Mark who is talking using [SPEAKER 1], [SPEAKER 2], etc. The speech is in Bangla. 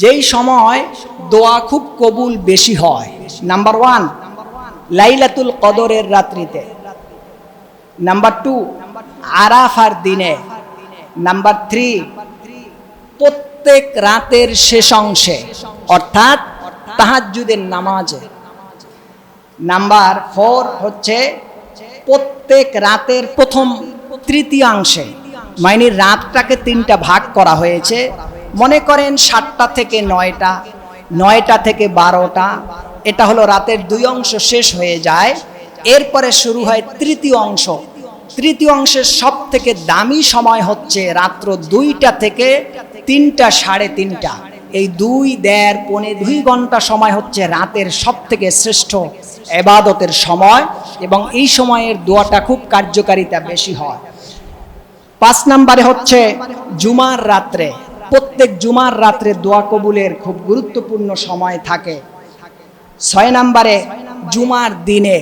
[SPEAKER 1] যেই সময় দোয়া খুব কবুল বেশি হয়। নাম্বার ওয়ান লাইলাতুল কদরের রাত্রিতে। নাম্বার টু আরাফার দিনে। নাম্বার থ্রি প্রত্যেক রাতের শেষ অংশে, অর্থাৎ তাহাজ্জুদের নামাজে। নাম্বার ফোর হচ্ছে প্রত্যেক রাতের প্রথম, তৃতীয়াংশে মানে রাতটাকে তিনটা ভাগ করা হয়েছে। মনে করেন সাতটা থেকে নয়টা নয়টা থেকে বারোটা, এটা হলো রাতের দুই অংশ শেষ হয়ে যায়। এরপরে শুরু হয় তৃতীয় অংশ। তৃতীয় অংশের সব থেকে দামি সময় হচ্ছে রাত্র দুইটা থেকে তিনটা, সাড়ে তিনটা। এই দুই, দেড়, পৌনে দুই ঘণ্টা সময় হচ্ছে রাতের সব থেকে শ্রেষ্ঠ এবাদতের সময় এবং এই সময়ের দোয়াটা খুব কার্যকারিতা বেশি হয়। পাঁচ নম্বরে হচ্ছে জুমার রাত্রে। প্রত্যেক জুমার রাত্রে দোয়া কবুলের খুব গুরুত্বপূর্ণ সময় থাকে। ছয় নম্বরে জুমার দিনে